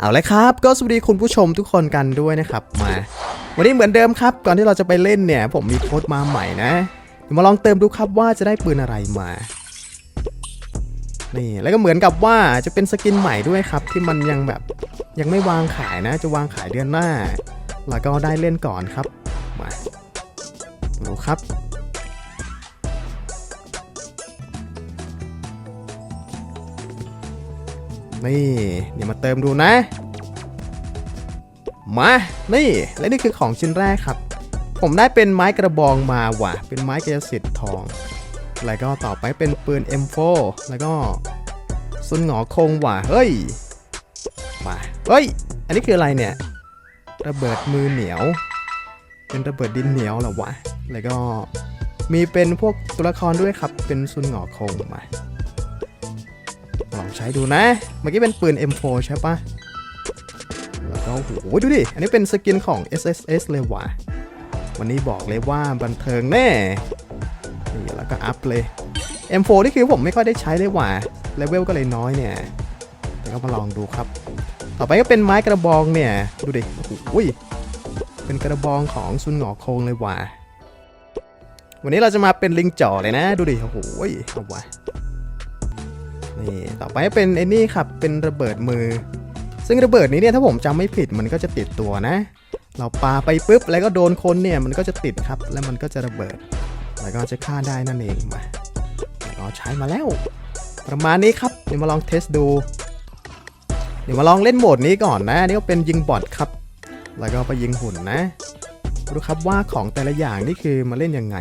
เอาลยครับ ก็สวัสดีคุณผู้ชมทุกคนกันด้วยนะครับมา วันนี้เหมือนเดิมครับ ก่อนที่เราจะไปเล่นเนี่ย ผมมีโค้ดมาใหม่นะเดี๋ยวมาลองเติมดูครับว่าจะได้ปืนอะไรมานี่แล้วก็เหมือนกับว่าจะเป็นสกินใหม่ด้วยครับ ที่มันยังแบบยังไม่วางขายนะ จะวางขายเดือนหน้า แล้วก็ได้เล่นก่อนครับมาดูครับ นี่เดี๋ยวมาเติมดูนะ มา นี่ และนี่คือของชิ้นแรกครับ ผมได้เป็นไม้กระบองมาว่ะ เป็นไม้กระสิทธิ์ทอง แล้วก็ต่อไปเป็นปืน M4 แล้วก็ซุนหงอคงว่ะ เฮ้ย มาเฮ้ย อันนี้คืออะไรเนี่ย ระเบิดมือเหนียว เป็นระเบิดดินเหนียวเหรอวะ แล้วก็มีเป็นพวกตัวละครด้วยครับ เป็นซุนหงอคงมา ใช้ดูนะ เมื่อกี้เป็นปืน M4 ใช่ปะแล้วก็โอ้โหดูดิ อันนี้เป็นสกินของ SSS เลยว่ะ วันนี้บอกเลยว่าบันเทิงแน่ นี่แล้วก็อัพเลย M4 นี่คือผมไม่ค่อยได้ใช้เลยว่ะ เลเวลก็เลยน้อยเนี่ยเดี๋ยวก็มาลองดูครับ ต่อไปก็เป็นไม้กระบองเนี่ย ดูดิ โอ้โหเป็นกระบองของซุนหงอโคงเลยว่ะ วันนี้เราจะมาเป็นลิงจ่อเลยนะ ดูดิ โอ้โหเอาวะ นี่ต่อไปเป็นไอ้นี่ครับเป็นระเบิดมือ ซึ่งระเบิดนี้เนี่ยถ้าผมจำไม่ผิดมันก็จะติดตัวนะ เราปาไปปุ๊บแล้วก็โดนคนเนี่ยมันก็จะติดครับ แล้วมันก็จะระเบิด แล้วก็จะฆ่าได้นั่นเองมาแล้วก็ใช้มาแล้ว ประมาณนี้ครับเดี๋ยวมาลองเทสดู เดี๋ยวมาลองเล่นโหมดนี้ก่อนนะอันนี่ก็เป็นยิงบอทครับ แล้วก็ไปยิงหุ่นนะดูครับว่าของแต่ละอย่างนี่คือมาเล่นยังไง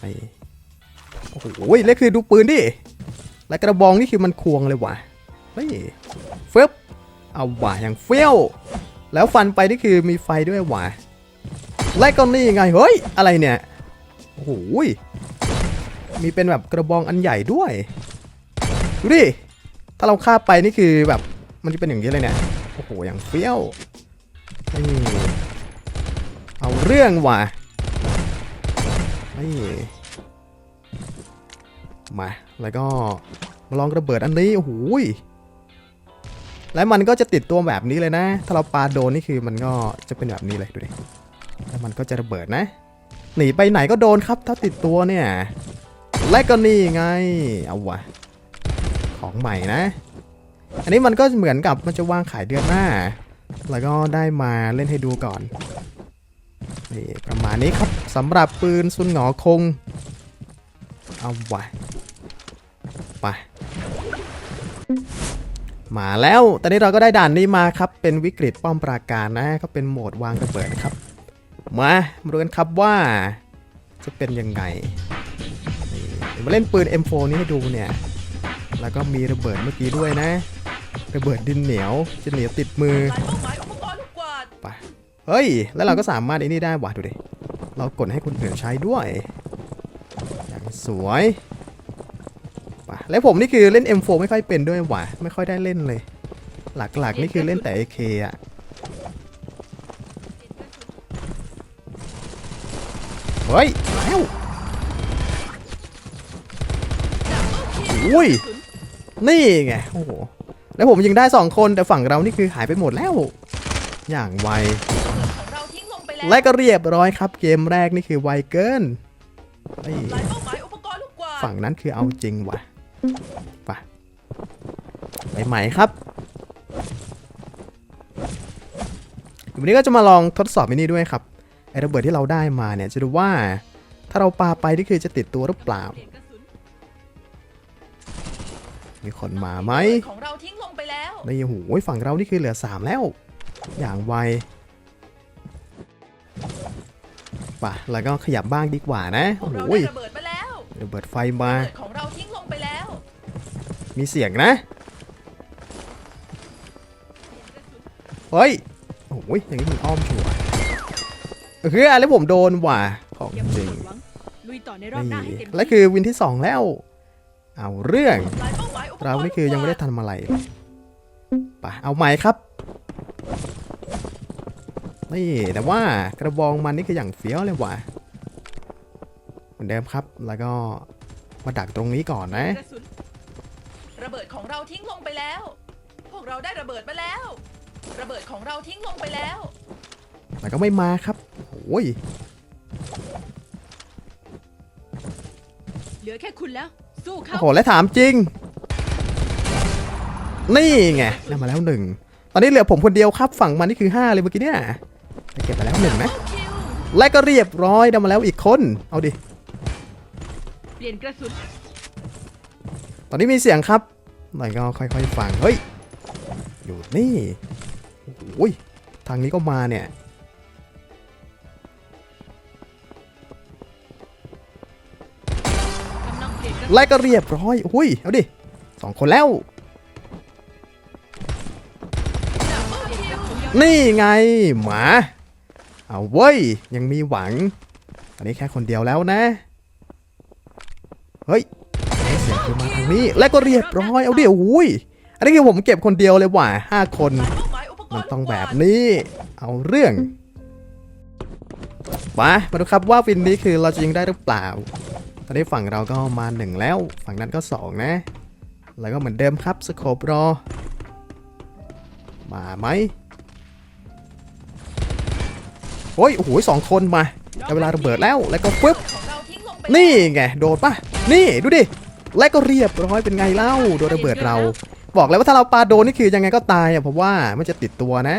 ไอโอ้โหแล้วคือดูปืนดิ และกระบองนี่คือมันควงเลยว่ะเฮ้ยฟึบเอาว่ะอย่างเฟี้ยว แล้วฟันไปนี่คือมีไฟด้วยว่ะและก็นี่ไงเฮ้ยอะไรเนี่ยโอ้โหยมีเป็นแบบกระบองอันใหญ่ด้วยดูดิถ้าเราฆ่าไปนี่คือแบบมันจะเป็นอย่างนี้เลยเนี่ยโอ้โหอย่างเฟี้ยวนี่เอาเรื่องว่ะนี่ มา แล้วก็มาลองระเบิดอันนี้ โอ้โหแล้วมันก็จะติดตัวแบบนี้เลยนะ ถ้าเราปาโดนนี่คือมันก็จะเป็นแบบนี้เลยดูดิ แล้วมันก็จะระเบิดนะ หนีไปไหนก็โดนครับ ถ้าติดตัวเนี่ย และก็นี่ไง เอาวะ ของใหม่นะ อันนี้มันก็เหมือนกับมันจะวางขายเดือนหน้า แล้วก็ได้มาเล่นให้ดูก่อน นี่ประมาณนี้ครับสำหรับปืนซุนหงอคง เอาวะ มาแล้วตอนนี้เราก็ได้ด่านนี้มาครับ เป็นวิกฤตป้อมปราการนะก็เป็นโหมดวางระเบิดครับ มามาดูกันครับว่า จะเป็นยังไงมาเล่นปืน M4 นี้ให้ดูเนี่ย แล้วก็มีระเบิดเมื่อกี้ด้วยนะ ระเบิดดินเหนียวจะเหนียวติดมือไปเฮ้ย แล้วเราก็สามารถไอ้นี่ได้ว่ะดูดิ เรากดให้คนอื่นใช้ด้วย อย่างสวย แล้วผมนี่คือเล่น M4 ไม่ค่อยเป็นด้วยว่ะไม่ค่อยได้เล่นเลย หลักๆนี่คือเล่นแต่ AK อะเฮ้ยมาแล้วอุ้ยนี่ไงโอ้โหแล้วผมยิงได้สองคนแต่ฝั่งเรานี่คือหายไปหมดแล้ว อย่างไวาทิ้งลงไปและก็เรียบร้อยครับ เกมแรกนี่คือไวเกินไอ้สายเกรณ์ลูกกวาดฝั่งนั้นคือเอาจริงว่ะ ไปไปใหม่ครับวันนี้ก็จะมาลองทดสอบมินี่ด้วยครับไอ้ระเบิดที่เราได้มาเนี่ยจะดูว่าถ้าเราปาไปนี่คือจะติดตัวหรือเปล่าเปลี่ยนกระสุนมีคนมาไหมของเราทิ้งลงไปแล้วนี่โอ้โหฝั่งเรานี่คือเหลือ 3 แล้ว อย่างไวป่ะแล้วก็ขยับบ้างดีกว่านะขอโอ้งโหเราได้ระเบิดมาแล้วระเบิดไฟมาระเบิดของเราทิ้งลงไปแล้ว มีเสียงนะเฮ้ยโอ้ยอย่างนี้มันอ้อมชัวร์เออคือแล้วผมโดนว่ะของอย่าจริงหวังลุยต่อในรอบหน้าให้นี่เต็มและที่คือวินที่2แล้ว เอาเรื่องสายเป้าหมายอุปกรณ์เรานี่คือยังไม่ได้ทำอะไรเลยไป่ะเอาใหม่ครับนี่แต่ว่ากระบองมันนี่คืออย่างเฟี้ยวเลยว่ะเหมือนเดิมครับแล้วก็มาดักตรงนี้ก่อนนะกระสุนระ เบิดของเราทิ้งลงไปแล้วพววกเราได้ระเบิดมาแล้ว ระเบิดของเราทิ้งลงไปแล้วแล้วก็ไม่มาครับโอ้ยเหลือแค่คุณแล้ว สู้เขาโอ้โหและถามจริง นี่ไงได้มาแล้วหนึ่ง ตอนนี้เหลือผมคนเดียวครับ ฝั่งมันนี่คือ 5 เลยเมื่อกี้เนี่ยได้เก็บไปแล้วหนึ่งนะคิวและก็เรียบร้อยได้มาแล้วอีกคน เอาดิ เปลี่ยนกระสุน ตอนนี้มีเสียงครับ หน่อยก็ค่อยๆฟัง เฮ้ย อยู่นี่โอ้ยทางนี้ก็มาเนี่ยกำลังเปลี่ยนกระสุนและก็เรียบร้อยอุ้ย เอาดิสองคนแล้ว นี่ไง หมา เอาเว้ย ยังมีหวัง ตอนนี้แค่คนเดียวแล้วนะ สียงคือมาทางนี้ และก็เรียบร้อย เอาเดิอุ้ย อันนี้คือผมเก็บคนเดียวเลยว่ะห้าคน มันต้องแบบนี้ เอาเรื่อง มา มาดูครับว่าฟินนี้คือเราจะยิงได้หรือเปล่า ตอนนี้ฝั่งเราก็มาหนึ่งแล้ว ฝั่งนั้นก็สองนะ แล้วก็เหมือนเดิมครับสโคปรอ มาไหมโอ้ย โอ้โหสองคนมาเวลาระเบิดแล้ว แล้วก็ปึ๊บของเราทิ้งลงไปนี่ไง โดดปะนี่ ดูดิ และก็เรียบร้อยเป็นไงเล่าโดนระเบิดเรา บอกเลยว่าถ้าเราปาโดนนี่คือยังไงก็ตายอะเพราะว่ามันจะติดตัวนะ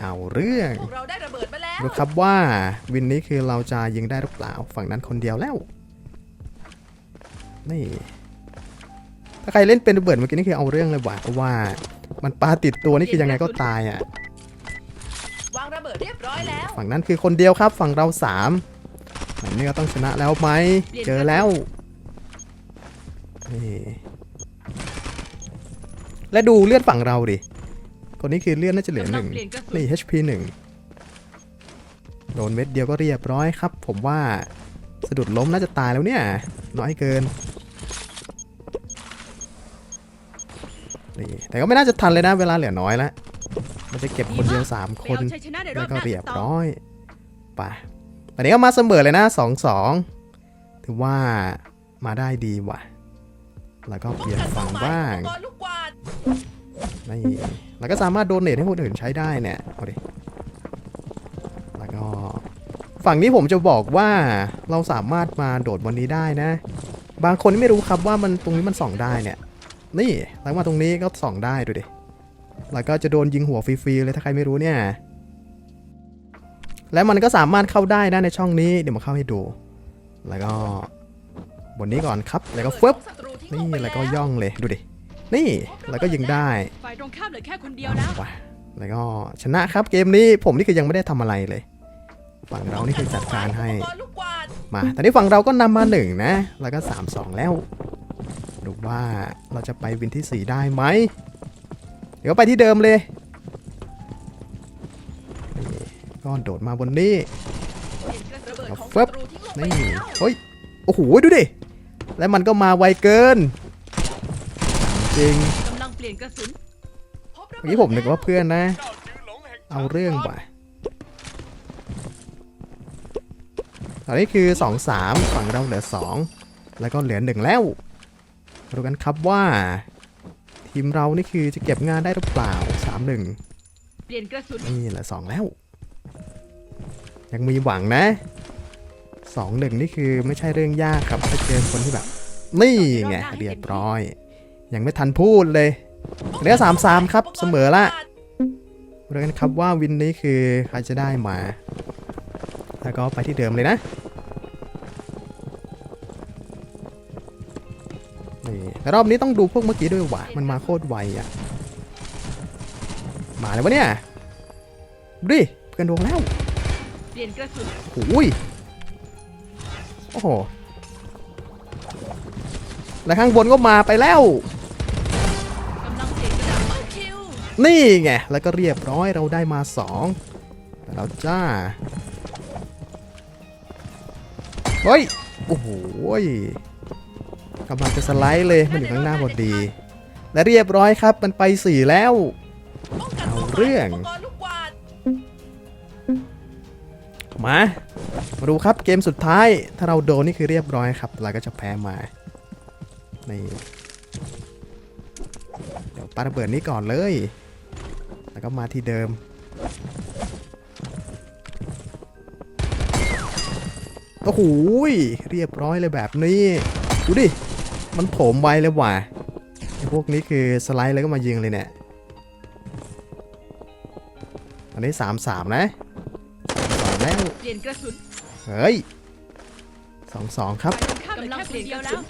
เอาเรื่องพวกเราได้ระเบิดมาแล้วดูครับว่าวินนี้คือเราจะยิงได้หรือเปล่าฝั่งนั้นคนเดียวแล้ว นี่ ถ้าใครเล่นเป็นระเบิดเมื่อกี้นี่คือเอาเรื่องเลยว่ะเพราะว่า มันปาติดตัวนี่คือยังไงก็ตายอะวางระเบิดเรียบร้อยแล้ว ฝั่งนั้นคือคนเดียวครับ ฝั่งเราสามอันนี้ก็ต้องชนะแล้วไหมเจอแล้ว นี่และดูเลือดฝั่งเราดิ คนนี้คือเลือดน่าจะเหลือกำหลังนึ่งเปลี่ยนกระสุนนี่ HP หนึ่งโดนเม็ดเดียวก็เรียบร้อยครับ ผมว่าสะดุดล้มน่าจะตายแล้วเนี่ย น้อยเกินนี่แต่ก็ไม่น่าจะทันเลยนะ เวลาเหลือน้อยแล้วมันจะเก็บคนเดียวสามไปคนเอาชัยชนะในรอแล้บวหก็น้าเรียบต่อร้อยไปตอนนี้ก็มาเสมอเลยนะสองสองถือว่ามาได้ดีว่ะ แล้วก็เปลี่ยนฝั่งบ้างอุปกรณ์ลูกกวาดนี่แล้วก็สามารถโดเนทให้คนอื่นใช้ได้เนี่ยเอาดิแล้วก็ฝั่งนี้ผมจะบอกว่าเราสามารถมาโดดบนนี้ได้นะ บางคนไม่รู้ครับว่ามันตรงนี้มันส่องได้เนี่ย นี่แล้วมาตรงนี้ก็ส่องได้ดูดิแล้วก็จะโดนยิงหัวฟรีๆเลยถ้าใครไม่รู้เนี่ย และมันก็สามารถเข้าได้นะในช่องนี้เดี๋ยวมาเข้าให้ดู แล้วก็บนนี้ก่อนครับ แล้วก็ฟึบ ระเบิดของศัตรูทิ้งนี่งไปแล้วก็ย่องเลยดูดิ นี่แล้วก็ยิงได้ฝ่ายตรงข้ามเหลือแค่คนเดียวแล้วว้าแล้วก็ชนะครับเกมนี้ผมนี่คือยังไม่ได้ทำอะไรเลย ฝั่งเรานี่คือจัดการให้อุปกรณ์ลูกกวาดมาตอนนี้ฝั่งเราก็นำมาหนึ่งนะ แล้วก็3 2แล้ว ดูว่าเราจะไปวินที่4ได้ไหม เดี๋ยวไปที่เดิมเลยนี่ก็โดดมาบนนี้ระเบิดของฟึศับตรูทิ้งลงไปนี่แล้วเฮ้ย โอ้โห ดูดิ แล้วมันก็มาไวเกิน จริงกำลังเปลี่ยนกระสุนพบระเมื่เบิอดกี้ผมนึกว่าแล้วเพื่อนนะ เอาเรื่องว่ะตอนนี้คือ 2 3 ฝั่งเราเหลือ 2 แล้วก็เหลือ1แล้วมาดูกันครับว่า ทีมเรานี่คือจะเก็บงานได้หรือเปล่า 3 1 เปลี่ยนกระสุนนี่เหลือ2แล้ว ยังมีหวังนะ 2 1นี่คือไม่ใช่เรื่องยากครับถ้าเจอคนที่แบบ นี่ไงเรียบร้อย ยังไม่ทันพูดเลยเหลือ3-3ครับเสมอละเรื่องครับว่าวินนี้คือใครจะได้มา แล้วก็ไปที่เดิมเลยนะนี่แต่รอบนี้ต้องดูพวกเมื่อกี้ด้วยว่ะมันมาโคตรไวอะ มาเลยวะเนี่ยดูดิเพื่อนดวงแล้ว เปลี่ยนกระสุนโอ้ย โอ้โหแล้วข้างบนก็มาไปแล้ว นี่ไง แล้วก็เรียบร้อยเราได้มาสองแต่เราจ้า เฮ้ย โอ้โหกำลังจะสไลด์เลยมันอยู่ข้างหน้าพอดี และเรียบร้อยครับมันไปสี่แล้ว เอาเรื่อง มา มาดูครับเกมสุดท้าย ถ้าเราโดนนี่คือเรียบร้อยครับ เราก็จะแพ้มานี่เดี๋ยวปาระเบิดนี้ก่อนเลย แล้วก็มาที่เดิม โอ้โหเรียบร้อยเลยแบบนี้ดูดิ มันโถมไวเลยว่ะพวกนี้คือสไลด์แล้วก็มายิงเลยเนี่ยอันนี้3 3นะสองแล้วเปลี่ยนกระสุน เฮ้ยสองสองครับฝ่ายตรงข้ามเหลือแค่คนเดียวแล้ว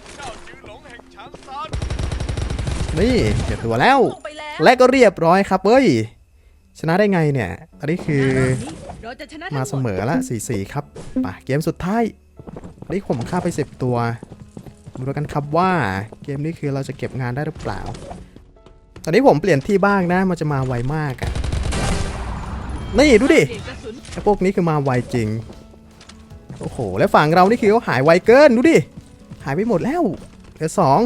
นี่เจ็บตัวแล้วลงไปแล้วและก็เรียบร้อยครับเอ้ย ชนะได้ไงเนี่ย อันนี้คือรอบนี้เราจะชนะมาทั้งเสหมมดอละ4-4ครับป่ะเกมสุดท้ายอันนี้ผมฆ่าไป10ตัวมาดูกันครับว่าเกมนี้คือเราจะเก็บงานได้หรือเปล่า ตอนนี้ผมเปลี่ยนที่บ้างนะ มันจะมาไวมากอะนี่ดูดิเปลี่ยนกระสุนไอ้พวกนี้คือมาไวจริง โอ้โห แล้วฝั่งเรานี่คือเขาหายไวเกินดูดิ หายไปหมดแล้ว เหลือสอง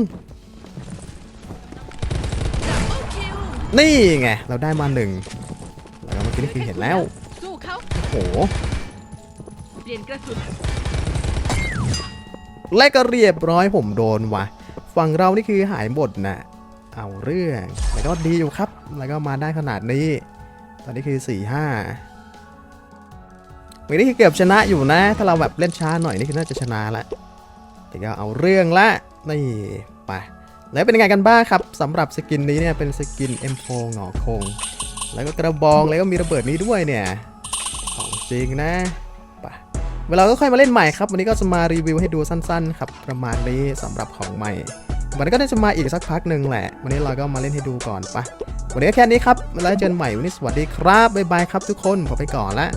นี่ไง เราได้มาหนึ่งแล้วเมื่อกี้นี่คือเห็นแล้ว สู้เขาโอ้โห เปลี่ยนกระสุนและก็เรียบร้อยผมโดนว่ะ ฝั่งเรานี่คือหายหมดนะเอาเรื่องแต่ก็ดีอยู่ครับ แล้วก็มาได้ขนาดนี้ ตอนนี้คือ4 5 เมื่อนี้เกือบชนะอยู่นะ ถ้าเราแบบเล่นช้าหน่อยนี่คือน่าจะชนะละแต่ก็เอาเรื่องละนี่ไปแล้วเป็นยังไงกันบ้างครับสำหรับสกินนี้เนี่ยเป็นสกิน M4 หงอคง แล้วก็กระบองแล้วก็มีระเบิดนี้ด้วยเนี่ยของจริงนะไปเวลาก็ค่อยมาเล่นใหม่ครับ วันนี้ก็จะมารีวิวให้ดูสั้นๆครับประมาณนี้สำหรับของใหม่วันนี้ก็จะมาอีกสักพักหนึ่งแหละ วันนี้เราก็มาเล่นให้ดูก่อนปะวันนี้แค่นี้ครับแล้วเจอกันใหม่วันนี้สวัสดีครับบ๊ายบายครับทุกคนผมไปก่อนละ